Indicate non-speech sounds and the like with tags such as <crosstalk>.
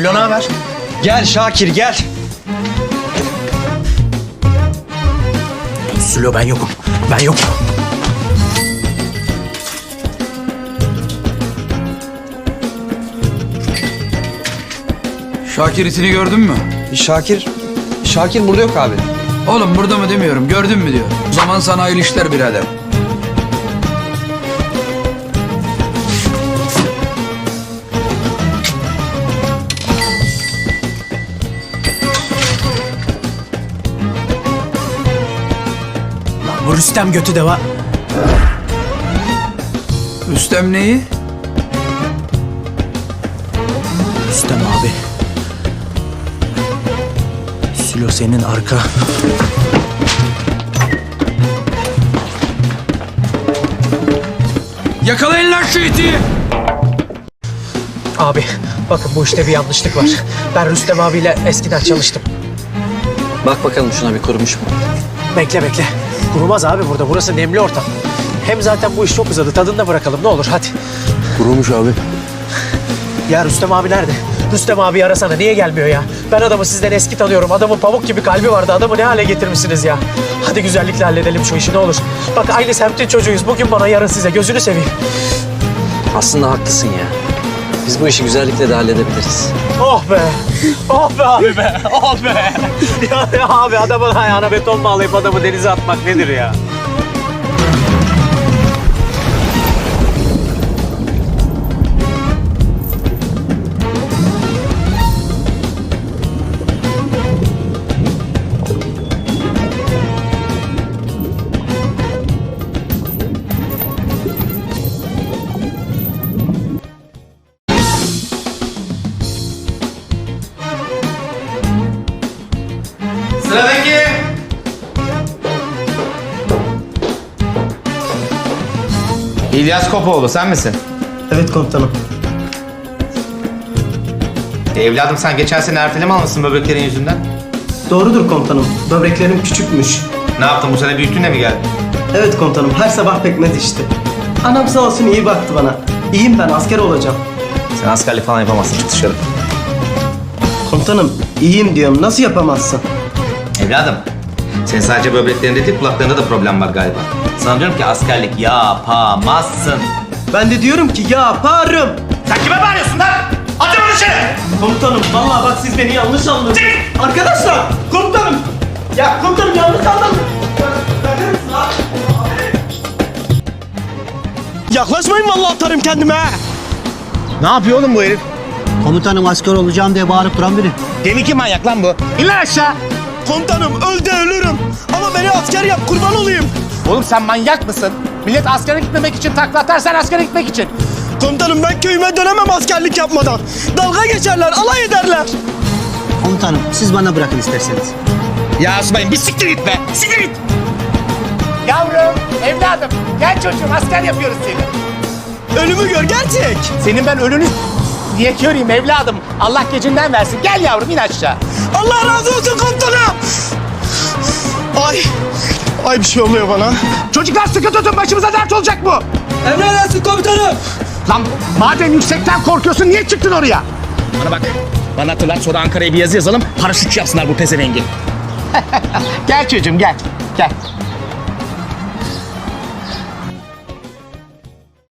Sülo ne haber? Gel Şakir gel. Sülo ben yokum. Ben yokum. Şakir itini gördün mü? Şakir, Şakir burada yok abi. Oğlum burada mı demiyorum gördün mü diyor. O zaman sana hayırlı işler birader. Bu Rüstem götü de var. Üstem neyi? Rüstem abi. Sülo senin arka. Yakalayın lan şu iti! Abi bakın bu işte bir yanlışlık var. Ben Rüstem abiyle eskiden çalıştım. Bak bakalım şuna bir kurumuş mu? Bekle bekle. Kurumaz abi burada. Burası nemli ortam. Hem zaten bu iş çok uzadı. Tadını da bırakalım ne olur hadi. Kurumuş abi. Ya Rüstem abi nerede? Rüstem abi arasana. Niye gelmiyor ya? Ben adamı sizden eski tanıyorum. Adamın pamuk gibi kalbi vardı. Adamı ne hale getirmişsiniz ya? Hadi güzellikle halledelim şu işi ne olur. Bak aynı semtin çocuğuyuz. Bugün bana yarın size. Gözünü seveyim. Aslında haklısın ya. Biz bu işi güzellikle de halledebiliriz. Oh be. Oh be abi be. Oh be. <laughs> ya, ya abi adamın ayağına beton bağlayıp adamı denize atmak nedir ya? Sıradaki. İlyas Kopoğlu sen misin? Evet komutanım. Evladım sen geçen sene erteleme almışsın böbreklerin yüzünden. Doğrudur komutanım. Böbreklerim küçükmüş. Ne yaptın bu sene büyüttün de mi geldin? Evet komutanım her sabah pekmez içti. Anam sağ olsun iyi baktı bana. İyiyim ben asker olacağım. Sen askerlik falan yapamazsın çık dışarı. Komutanım iyiyim diyorum nasıl yapamazsın? Evladım senin sadece böbreklerinde değil kulaklarında da problem var galiba. Sana diyorum ki askerlik yapamazsın. Ben de diyorum ki yaparım. Sen kime bağırıyorsun lan? Atın onu dışarı! Komutanım vallahi bak siz beni yanlış anladınız. Arkadaşlar komutanım. Ya komutanım yanlış abi? Yaklaşmayın vallahi atarım kendime. Ne yapıyor oğlum bu herif? Komutanım asker olacağım diye bağırıp duran biri. Deli ki manyak lan bu. İn lan aşağı. Komutanım öl de ölürüm. Ama beni asker yap kurban olayım. Oğlum sen manyak mısın? Millet askere gitmemek için takla atar, sen askere gitmek için. Komutanım ben köyüme dönemem askerlik yapmadan. Dalga geçerler, alay ederler. Komutanım siz bana bırakın isterseniz. Ya Asubay'ım bir siktir git be. Siktir git. Yavrum, evladım, gel çocuğum asker yapıyoruz seni. Ölümü gör gerçek. Senin ben ölünü diye göreyim evladım. Allah gecinden versin. Gel yavrum in aşağı. Allah razı olsun komutanım. Ay. Ay bir şey oluyor bana. Çocuklar sıkı tutun başımıza dert olacak bu. Emredersin komutanım. Lan madem yüksekten korkuyorsun niye çıktın oraya? Bana bak. Bana hatırlat sonra Ankara'ya bir yazı yazalım. Paraşütçü yapsınlar bu pezevengi. <laughs> gel çocuğum gel. Gel.